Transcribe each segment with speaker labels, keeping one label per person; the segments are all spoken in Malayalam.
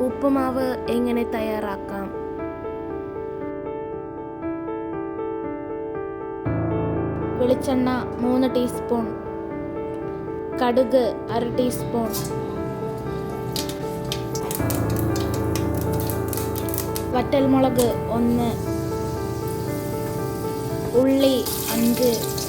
Speaker 1: ഉപ്പുമാവ് എങ്ങനെ തയ്യാറാക്കാം? വെളിച്ചെണ്ണ മൂന്ന് ടീസ്പൂൺ. കടുക് അര ടീസ്പൂൺ. വറ്റൽമുളക് ഒന്ന്. ഉള്ളി അഞ്ച്.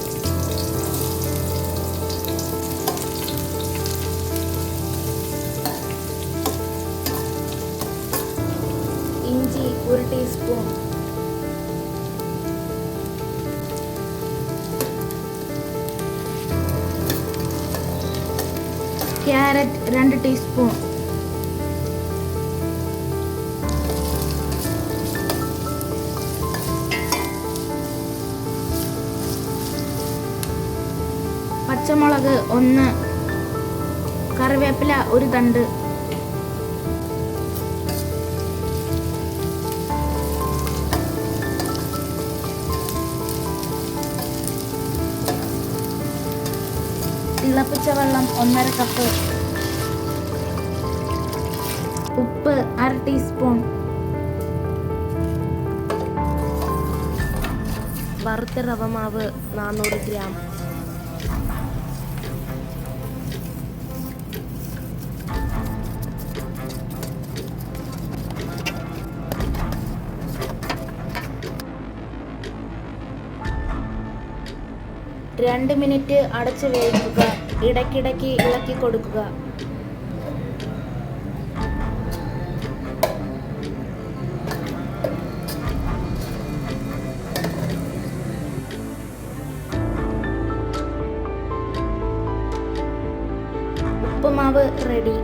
Speaker 1: ഇഞ്ചി ഒരു ടീസ്പൂൺ ക്യാരറ്റ് രണ്ട് ടീസ്പൂൺ പച്ചമുളക് ഒന്ന് കറിവേപ്പില ഒരു തണ്ട്. തിളപ്പിച്ച വെള്ളം ഒന്നര കപ്പ് ഉപ്പ് അര ടീസ്പൂൺ വറുത്ത റവ മാവ് നാനൂറ് ഗ്രാം. രണ്ട് മിനിറ്റ് അടച്ചു വേവിക്കുക. ഇടയ്ക്കിടയ്ക്ക് ഇളക്കി കൊടുക്കുക. ഉപ്പുമാവ് റെഡി